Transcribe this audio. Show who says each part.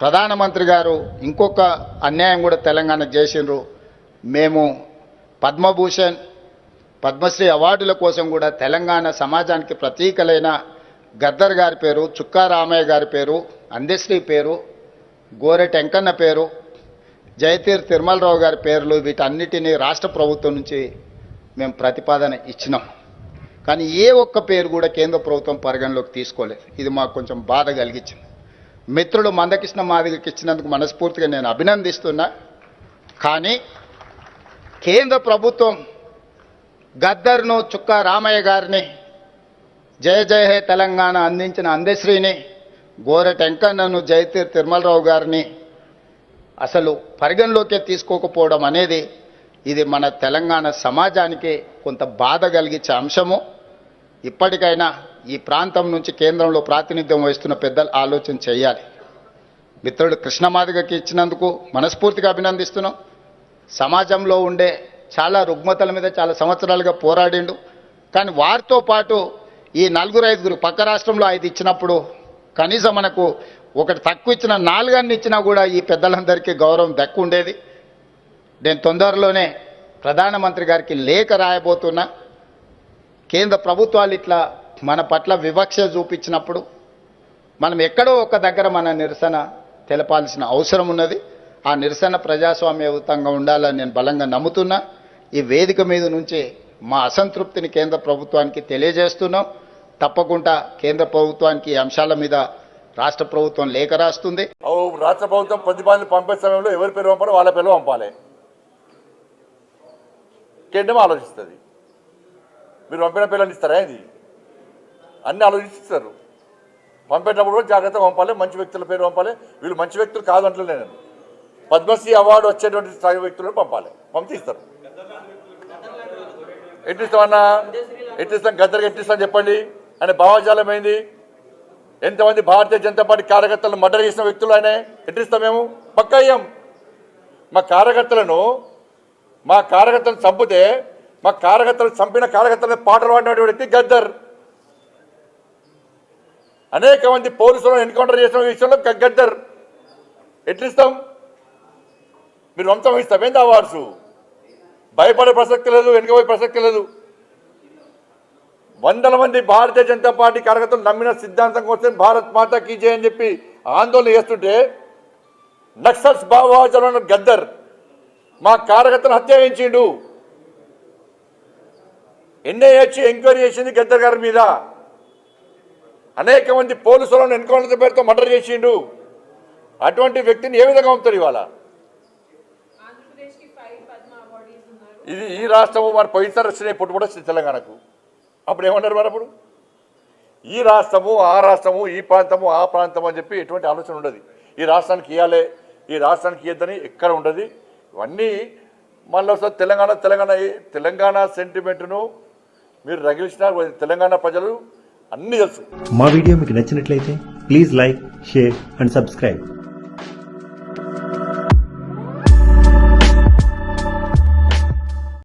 Speaker 1: ప్రధానమంత్రి గారు ఇంకొక అన్యాయం కూడా తెలంగాణకు చేసిండ్రు. మేము పద్మభూషణ్ పద్మశ్రీ అవార్డుల కోసం కూడా తెలంగాణ సమాజానికి ప్రతీకలైన గద్దర్ గారి పేరు చుక్కా రామయ్య గారి పేరు అందశ్రీ పేరు గోరె టెంకన్న పేరు జయతీర్ తిరుమలరావు గారి పేర్లు వీటన్నిటినీ రాష్ట్ర ప్రభుత్వం నుంచి మేము ప్రతిపాదన ఇచ్చినాం. కానీ ఏ ఒక్క పేరు కూడా కేంద్ర ప్రభుత్వం పరిగణలోకి తీసుకోలేదు. ఇది మాకు కొంచెం బాధ కలిగించింది. మిత్రుడు మందకృష్ణ మాదిగకి ఇచ్చినందుకు మనస్ఫూర్తిగా నేను అభినందిస్తున్నా. కానీ కేంద్ర ప్రభుత్వం గద్దర్ను చుక్క రామయ్య గారిని జయ జయ హే తెలంగాణ అందించిన అందశ్రీని గోర టెంకన్నను జయతీర్ తిరుమలరావు గారిని అసలు పరిగణలోకే తీసుకోకపోవడం అనేది ఇది మన తెలంగాణ సమాజానికి కొంత బాధ కలిగించే అంశము. ఇప్పటికైనా ఈ ప్రాంతం నుంచి కేంద్రంలో ప్రాతినిధ్యం వహిస్తున్న పెద్దలు ఆలోచన చేయాలి. మిత్రుడు కృష్ణమాదిగకి ఇచ్చినందుకు మనస్ఫూర్తిగా అభినందిస్తున్నాం. సమాజంలో ఉండే చాలా రుగ్మతల మీద చాలా సంవత్సరాలుగా పోరాడిండు. కానీ వారితో పాటు ఈ నలుగురు ఐదుగురు పక్క రాష్ట్రంలో ఐదు ఇచ్చినప్పుడు కనీసం మనకు ఒకటి తక్కువ ఇచ్చిన నాలుగన్ని ఇచ్చినా కూడా ఈ పెద్దలందరికీ గౌరవం దక్కు ఉండేది నేను తొందరలోనే ప్రధానమంత్రి గారికి లేఖ రాయబోతున్నా. కేంద్ర ప్రభుత్వాలు ఇట్లా మన పట్ల వివక్ష చూపించినప్పుడు మనం ఎక్కడో ఒక దగ్గర మన నిరసన తెలపాల్సిన అవసరం ఉన్నది. ఆ నిరసన ప్రజాస్వామ్యయుతంగా ఉండాలని నేను బలంగా నమ్ముతున్నా. ఈ వేదిక మీద నుంచి మా అసంతృప్తిని కేంద్ర ప్రభుత్వానికి తెలియజేస్తున్నాం. తప్పకుండా కేంద్ర ప్రభుత్వానికి అంశాల మీద రాష్ట్ర ప్రభుత్వం లేఖ రాస్తుంది.
Speaker 2: రాష్ట్ర ప్రభుత్వం ప్రతిపాదన పంపే సమయంలో ఎవరి పేరు పంపాలో వాళ్ళ పేరు పంపాలి. కేంద్రం ఆలోచిస్తుంది. మీరు పంపిన పిల్లలు ఇస్తారా ఇది అన్ని ఆలోచిస్తారు. పంపేటప్పుడు కూడా జాగ్రత్తగా పంపాలి మంచి వ్యక్తుల పేరు పంపాలి. వీళ్ళు మంచి వ్యక్తులు కాదంటలే నేను. పద్మశ్రీ అవార్డు వచ్చేటువంటి స్థాయి వ్యక్తులను పంపాలి. పంపిస్తారు. ఇస్తారు ఎట్టిస్తామన్నా ఎట్టిస్తాం గద్దరికి ఎట్టిస్తాం చెప్పండి. ఆయన భావజాలం ఏంది? ఎంతమంది భారతీయ జనతా పార్టీ కార్యకర్తలను మర్డర్ చేసిన వ్యక్తులు ఆయన? ఎట్టిస్తాం మేము? పక్క అయ్యాం మా కార్యకర్తలను మా కార్యకర్తలను చంపితే మా కార్యకర్తలు చంపిన కార్యకర్తలను పాటలు పాడినటువంటి వ్యక్తి గద్దర్. అనేక మంది పోలీసులను ఎన్కౌంటర్ చేసిన విషయంలో గద్దర్. ఎట్లిస్తాం? మీరు వంశం ఇస్తాం ఏంది అవార్డ్స్ భయపడే ప్రసక్తి లేదు వెనుకపోయే ప్రసక్తి లేదు. వందల మంది భారతీయ జనతా పార్టీ కార్యకర్తలు నమ్మిన సిద్ధాంతం కోసం భారత్ మాతా కీ చేయని అని చెప్పి ఆందోళన చేస్తుంటే నక్సల్స్ భావాచరణ గద్దర్ మా కార్యకర్తను హత్య చేయించిండు. ఎన్ఐహెచ్ ఎంక్వైరీ చేసింది గద్దర్ గారి మీద. అనేక మంది పోలీసులను ఎన్కౌంటర్ పేరుతో మర్డర్ చేసిండు. అటువంటి వ్యక్తిని ఏ విధంగా పంపుతారు ఇవాళ? ఇది ఈ రాష్ట్రము మరి పోయినసారి వచ్చినాయి పుట్టు కూడా తెలంగాణకు. అప్పుడు ఏమన్నారు మరి అప్పుడు? ఈ రాష్ట్రము ఆ రాష్ట్రము ఈ ప్రాంతము ఆ ప్రాంతం అని చెప్పి ఎటువంటి ఆలోచన ఉండదు. ఈ రాష్ట్రానికి ఇవ్వాలి ఈ రాష్ట్రానికి ఇవ్వద్దని ఎక్కడ ఉండదు. ఇవన్నీ మళ్ళీ ఒకసారి తెలంగాణ తెలంగాణ తెలంగాణ సెంటిమెంట్ను మీరు రగిలిసిన తెలంగాణ ప్రజలు అన్ని తెలుసు.
Speaker 3: మా వీడియో మీకు నచ్చినట్లయితే please like share and subscribe.